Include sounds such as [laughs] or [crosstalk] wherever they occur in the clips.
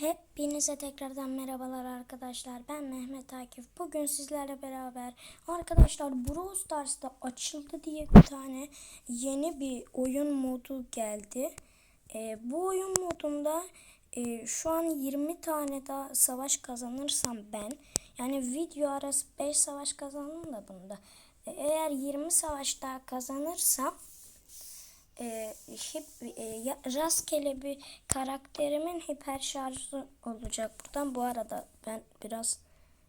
Hepinize tekrardan merhabalar arkadaşlar. Ben Mehmet Akif. Bugün sizlerle beraber arkadaşlar Brawl Stars'ta açıldı diye bir tane yeni bir oyun modu geldi. Ee, bu oyun modunda e, şu an 20 tane daha savaş kazanırsam ben yani video arası 5 savaş kazandım da bunda. E, eğer 20 savaş daha kazanırsam e, hip, e, rastgele bir karakterimin hiper şarjı olacak buradan. Bu arada ben biraz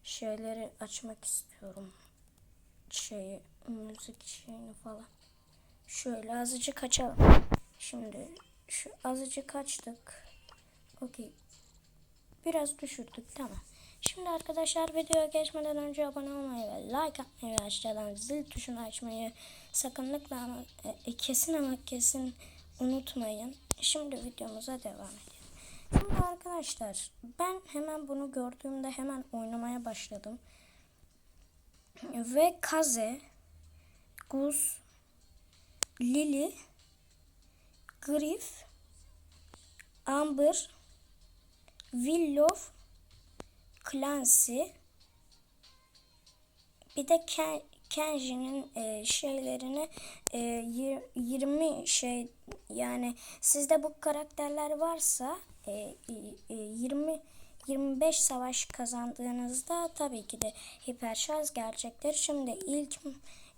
şeyleri açmak istiyorum. Şeyi, müzik şeyini falan. Şöyle azıcık açalım. Şimdi şu azıcık açtık. Okey. Biraz düşürdük tamam. Şimdi arkadaşlar videoya geçmeden önce abone olmayı ve like atmayı ve aşağıdan zil tuşunu açmayı sakınlıkla ama e, kesin ama kesin unutmayın. Şimdi videomuza devam edelim. Şimdi arkadaşlar ben hemen bunu gördüğümde hemen oynamaya başladım. Ve Kaze, Guz, Lily, Griff, Amber, Willow, Clancy bir de Ken, Kenji'nin e, şeylerini e, yir- 20 şey yani sizde bu karakterler varsa e, e, 20 25 savaş kazandığınızda tabii ki de hiper şarj gelecektir. Şimdi ilk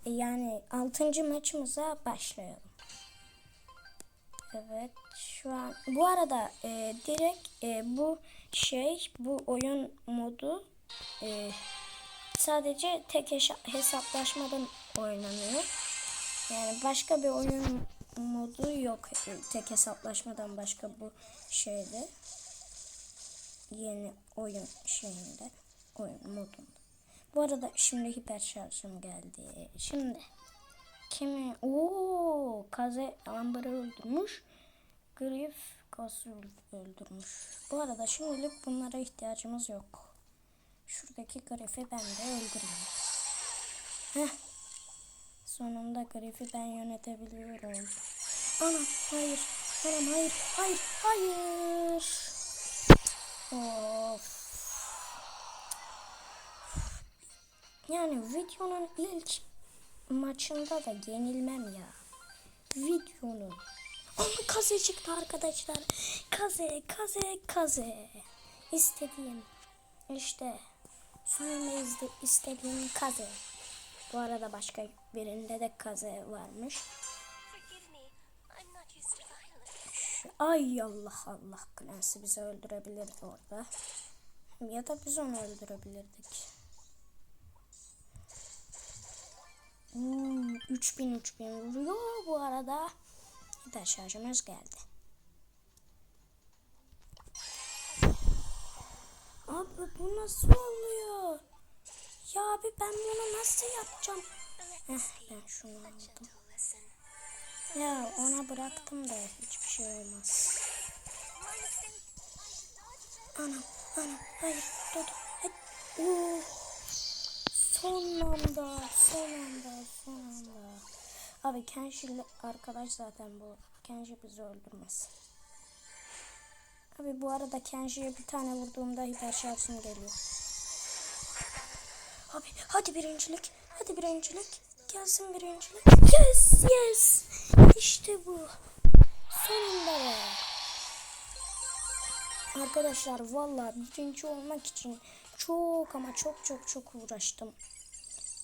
e, yani 6. maçımıza başlayalım. Evet şu an bu arada e, direkt e, bu şey bu oyun modu e, sadece tek hesaplaşmadan oynanıyor. Yani başka bir oyun modu yok tek hesaplaşmadan başka bu şeyde yeni oyun şeyinde oyun modunda. Bu arada şimdi hiper şarjım geldi. Şimdi Kimi? Oo, Kaze Amber'ı öldürmüş. Griff Gaz'ı öldürmüş. Bu arada şimdilik bunlara ihtiyacımız yok. Şuradaki Griff'i ben de öldüreyim. Heh. Sonunda Griff'i ben yönetebiliyorum. Anam hayır. Anam hayır. Hayır. Hayır. Of. Yani videonun ilk maçında da yenilmem ya. Videonun. Ama kaze çıktı arkadaşlar. Kaze, kaze, kaze. İstediğim. işte sonunda izle, istediğim kaze. Bu arada başka birinde de kaze varmış. Ay Allah Allah. Clancy bizi öldürebilirdi orada. Ya da biz onu öldürebilirdik. Hmm, 3000 3000 vuruyor bu arada. De şarjımız geldi. Abi bu nasıl oluyor? Ya abi ben bunu nasıl yapacağım? Heh, ben şunu aldım. Ya ona bıraktım da hiçbir şey olmaz. Anam, anam, hayır, dur, dur. Oo. Son anda, son anda, son anda. Abi Kenji'li arkadaş zaten bu. Kenji bizi öldürmez. Abi bu arada Kenji'ye bir tane vurduğumda hiper şarjım geliyor. Abi hadi birincilik, hadi birincilik. Gelsin birincilik. Yes, yes. İşte bu. Sonunda be. Arkadaşlar valla birinci olmak için çok ama çok çok çok uğraştım.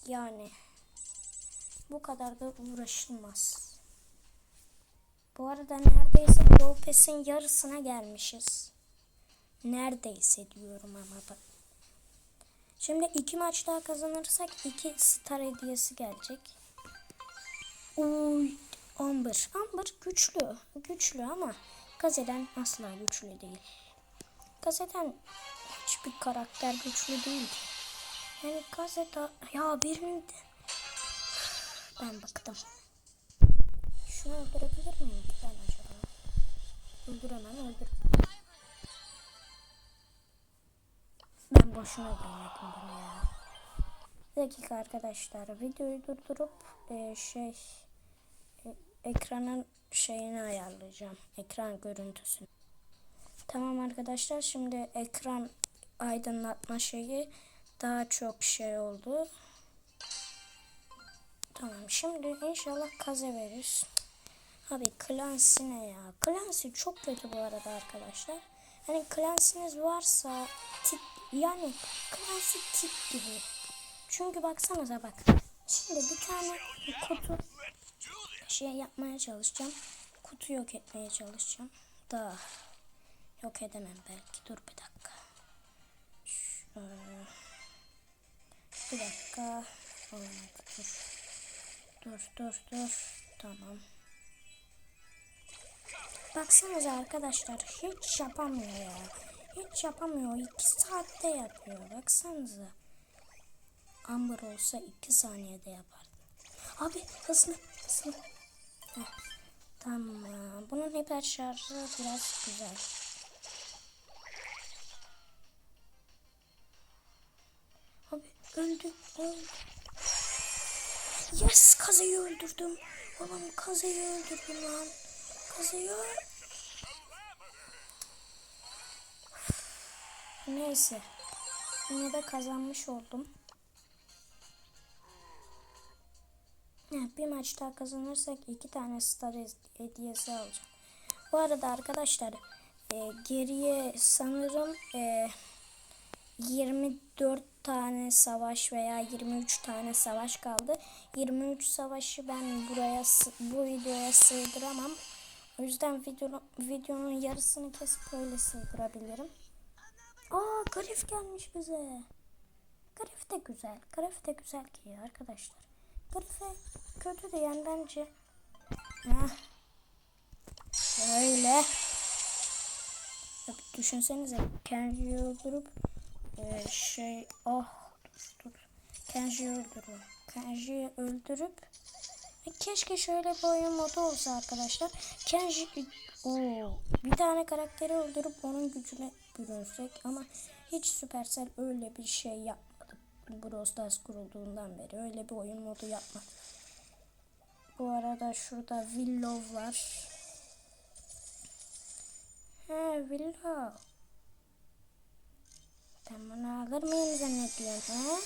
Yani bu kadar da uğraşılmaz. Bu arada neredeyse Lopez'in yarısına gelmişiz. Neredeyse diyorum ama bak. Şimdi iki maç daha kazanırsak iki star hediyesi gelecek. Uy, Amber. Amber güçlü. Güçlü ama Gaze'den asla güçlü değil. Gaze'den hiçbir karakter güçlü değil. Yani Gaze'de ya birini de- ben bıktım. Şunu öldürebilir miyim ben acaba? Öldüremem öldür. Ben boşuna denedim bunu ya. Bir dakika arkadaşlar videoyu durdurup e, şey e, ekranın şeyini ayarlayacağım. Ekran görüntüsünü. Tamam arkadaşlar şimdi ekran aydınlatma şeyi daha çok şey oldu. Tamam şimdi inşallah kaza veririz. Abi Clancy ne ya? Clancy çok kötü bu arada arkadaşlar. Hani Clancy'niz varsa tip yani Clancy tip gibi. Çünkü baksanıza bak. Şimdi bir tane kutu şey yapmaya çalışacağım. Kutu yok etmeye çalışacağım. Da yok edemem belki. Dur bir dakika. Şöyle. Bir dakika. Olmadı. Dur. Dur dur dur. Tamam. Baksanıza arkadaşlar hiç yapamıyor ya. Hiç yapamıyor. 2 saatte yapıyor. Baksanıza. Amber olsa 2 saniyede yapardı. Abi hızlı hızlı. Heh, Tamam. Bunun hiper şarjı biraz güzel. Abi öldü öldü. Yes kazayı öldürdüm. Oğlum kazayı öldürdüm lan. Kazayı Neyse. Yine de kazanmış oldum. Bir maç daha kazanırsak iki tane star hediyesi alacağım. Bu arada arkadaşlar e, geriye sanırım e, 24 tane savaş veya 23 tane savaş kaldı. 23 savaşı ben buraya bu videoya sığdıramam. O yüzden video, videonun yarısını kesip öyle sığdırabilirim. Aa Garif gelmiş bize. Garif de güzel. Garif de güzel ki arkadaşlar. Garif'e kötü de yani bence. Heh. Bir düşünsenize Kenji'yi öldürüp e, şey oh dur Kenji'yi öldürüyor. Kenji'yi öldürüp e, keşke şöyle bir oyun modu olsa arkadaşlar. Kenji Oo, bir tane karakteri öldürüp onun gücüne bürünsek ama hiç Supercell öyle bir şey yapmadı. Brawl Stars kurulduğundan beri öyle bir oyun modu yapmadı. Bu arada şurada Willow var. He Willow. Ben bunu alır mıyım zannediyorsun he?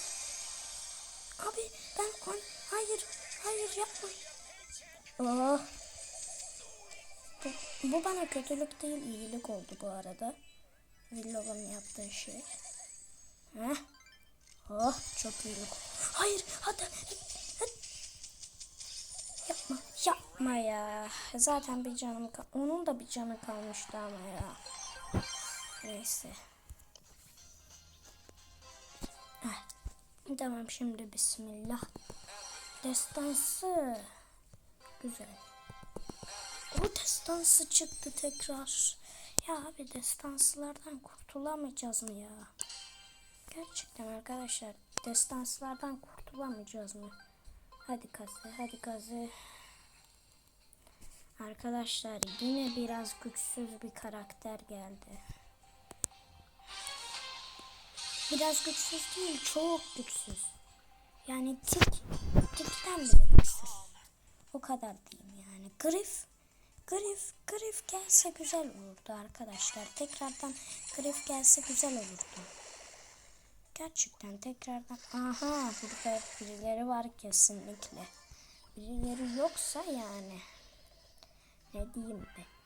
Abi ben on... Hayır, hayır yapma. Oh. Bu, bu bana kötülük değil iyilik oldu bu arada. Willow'un yaptığı şey. Heh. Oh çok iyilik. Hayır hadi. Yapma yapma ya. Zaten bir canım onun da bir canı kalmıştı ama ya. Neyse. Tamam şimdi bismillah. Destansı. Güzel. O destansı çıktı tekrar. Ya abi destansılardan kurtulamayacağız mı ya? Gerçekten arkadaşlar destansılardan kurtulamayacağız mı? Hadi kazı, hadi kazı. Arkadaşlar yine biraz güçsüz bir karakter geldi. Biraz güçsüz değil, çok güçsüz. Yani tik, tikten bile güçsüz. O kadar diyeyim yani. Grif, Grif, Grif gelse güzel olurdu arkadaşlar. Tekrardan Grif gelse güzel olurdu. Gerçekten tekrardan. Aha burada birileri var kesinlikle. Birileri yoksa yani. Ne diyeyim ben.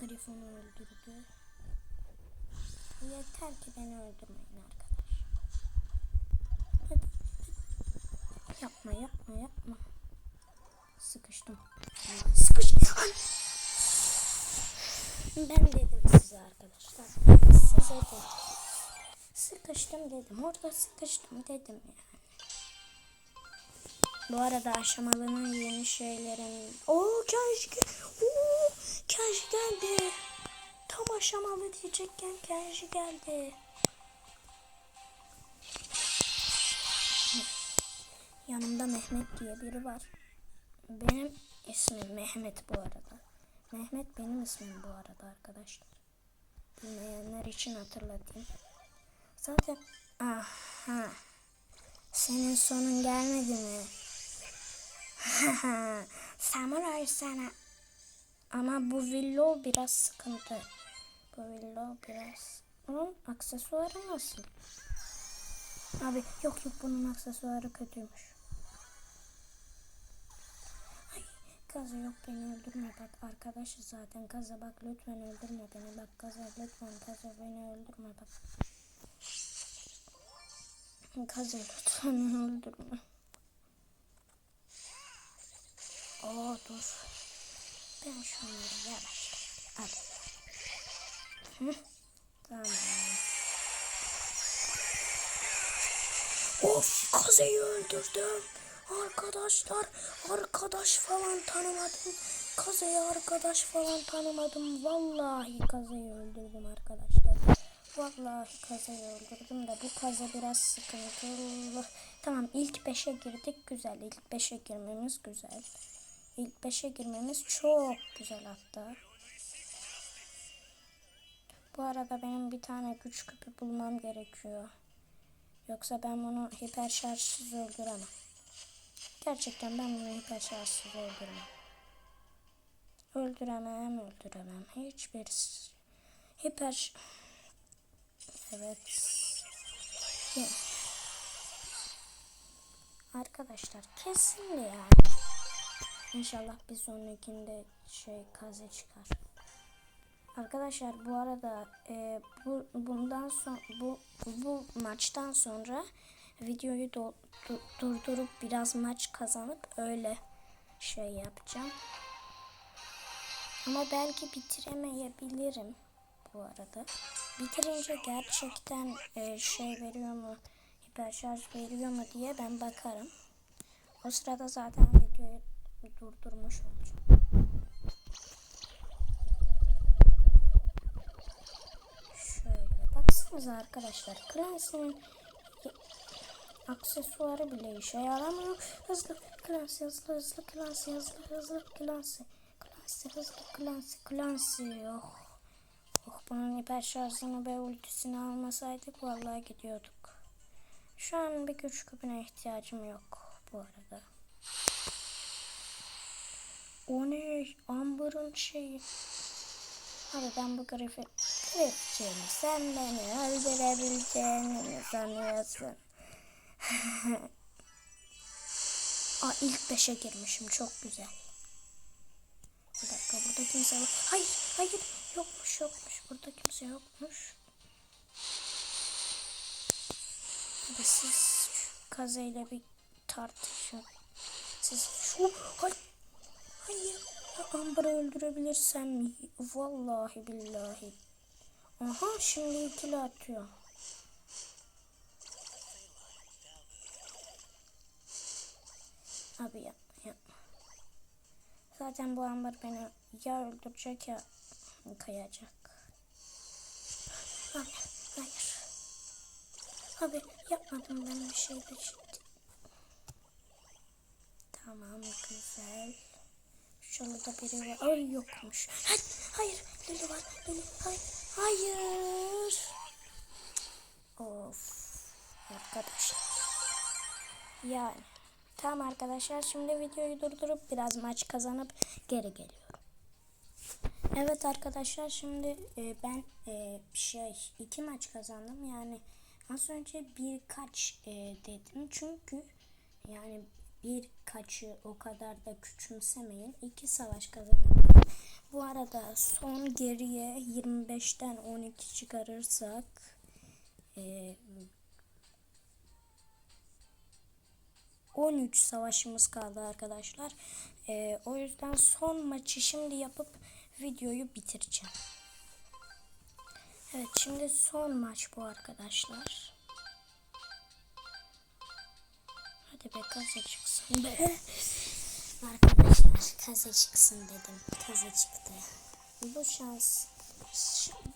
Heh, Grif onu öldürdü. Yeter ki beni öldürmeyin arkadaş. Hadi. Yapma yapma yapma. Sıkıştım. Sıkıştım. Ben dedim size arkadaşlar. Size dedim. Sıkıştım dedim. Orada sıkıştım dedim yani. Bu arada aşamalının yeni şeylerin... Oo Kenji, Oo, Kenji geldi. Tam aşamalı diyecekken Kenji geldi. Yanımda Mehmet diye biri var. Benim ismim Mehmet bu arada. Mehmet benim ismim bu arada arkadaşlar. Bilmeyenler için hatırlatayım. Zaten aha senin sonun gelmedi mi? [laughs] Samuray sana Ama bu villo biraz sıkıntı. Bu villo biraz... Onun aksesuarı nasıl? Abi yok yok bunun aksesuarı kötüymüş. Ay yok beni öldürme bak arkadaşız zaten Kaza bak lütfen öldürme beni bak Kaza lütfen Kaza beni öldürme bak. Kaza lütfen [laughs] öldürme. Oo dur. Ben şunları yavaş al. Tamam. Of kazayı öldürdüm. Arkadaşlar arkadaş falan tanımadım. Kazayı arkadaş falan tanımadım. Vallahi kazayı öldürdüm arkadaşlar. Vallahi kazayı öldürdüm de bu kaza biraz sıkıntılı. Tamam ilk 5'e girdik güzel. İlk 5'e girmemiz güzel. İlk 5'e girmemiz çok güzel hatta. Bu arada benim bir tane güç küpü bulmam gerekiyor. Yoksa ben bunu hiper şarjsız öldüremem. Gerçekten ben bunu hiper şarjsız öldüremem. Öldüremem, öldüremem. Hiçbir hiper Evet. Ya. Arkadaşlar kesin yani. İnşallah bir sonrakinde şey kaze çıkar. Arkadaşlar bu arada e, bu bundan son bu bu maçtan sonra videoyu do- du- durdurup biraz maç kazanıp öyle şey yapacağım. Ama belki bitiremeyebilirim bu arada. Bitirince gerçekten e, şey veriyor mu, hiper veriyor mu diye ben bakarım. O sırada zaten videoyu durdurmuş olacağım. Şöyle baksanıza arkadaşlar. Clancy'nin aksesuarı bile işe yaramıyor. Hızlı Clancy hızlı hızlı Clancy hızlı hızlı Clancy. Clancy hızlı Clancy Clancy. Oh. Oh bunun hiper şarjını ve ultisini almasaydık vallahi gidiyorduk. Şu an bir güç küpüne ihtiyacım yok bu arada. O ne? Amber'ın şeyi. Hadi ben bu grifi... Grifciğim sen beni öldürebileceğini mi sanıyorsun? [laughs] Aa ilk beşe girmişim çok güzel. Bir dakika burada kimse var. Hayır hayır yokmuş yokmuş burada kimse yokmuş. Hadi siz şu kazayla bir tartışın. Siz şu... Hayır. Hayır. Amber'ı öldürebilirsem vallahi billahi. Aha şimdi ikili atıyor. Abi yapma yapma. Zaten bu Amber beni ya öldürecek ya kayacak. Abi hayır. Abi yapmadım ben bir şey de ciddi. Tamam güzel. Şurada biri var. Ay yokmuş. Hayır, hayır. Lili var. Lili. Hayır. Hayır. Of. Arkadaşlar. Yani. Tamam arkadaşlar. Şimdi videoyu durdurup biraz maç kazanıp geri geliyorum. Evet arkadaşlar şimdi e, ben e, şey iki maç kazandım. Yani az önce birkaç e, dedim. Çünkü yani birkaçı o kadar da küçümsemeyin. İki savaş kazandım. Bu arada son geriye 25'ten 12 çıkarırsak e, 13 savaşımız kaldı arkadaşlar. E, o yüzden son maçı şimdi yapıp videoyu bitireceğim. Evet şimdi son maç bu arkadaşlar. Hadi be kaza çıksın be. Arkadaşlar kaza çıksın dedim. Kaza çıktı. Bu şans.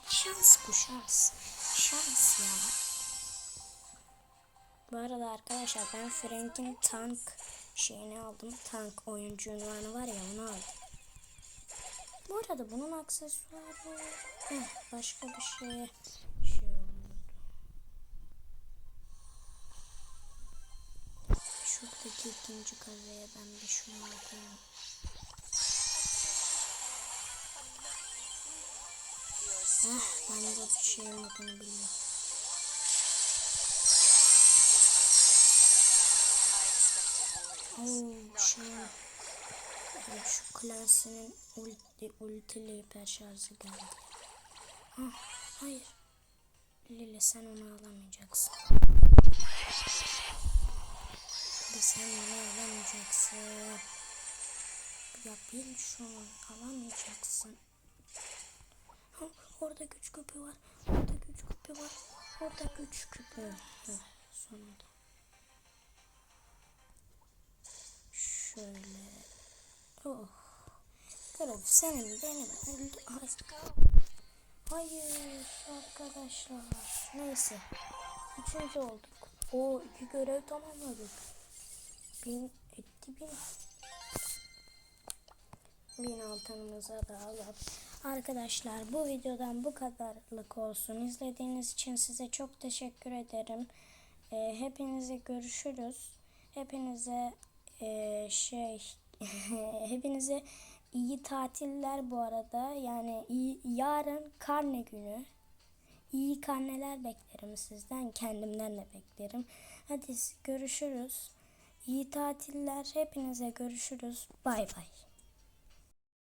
Şans bu şans. Şans ya. Bu arada arkadaşlar ben Frank'in tank şeyini aldım. Tank oyuncu ünvanı var ya onu aldım. Bu arada bunun aksesuarı Heh, başka bir şey oldu. Şuradaki ikinci kazaya ben bir şunu alayım. Ah ben de bir şey olduğunu biliyorum. Oo şey. Yani şu Clancy'nin ulti, ultili hiper şarjı geldi. Ah, hayır. Lili sen onu alamayacaksın. Lili sen onu alamayacaksın. Ya bil şunu alamayacaksın. Ha, [laughs] orada güç küpü var. Orada güç küpü var. Orada güç küpü. Heh, sonunda. Şöyle. Oh. Kırıp senin benim öldü. Ay. Hayır arkadaşlar. Neyse. Üçüncü olduk. O iki görev tamamladık. Bin etti bin. Bin altınımıza da alalım. Arkadaşlar bu videodan bu kadarlık olsun. İzlediğiniz için size çok teşekkür ederim. Ee, hepinize görüşürüz. Hepinize ee, şey [laughs] hepinize iyi tatiller bu arada. Yani iyi, yarın karne günü. İyi karneler beklerim sizden. Kendimden de beklerim. Hadi görüşürüz. İyi tatiller. Hepinize görüşürüz. Bay bay.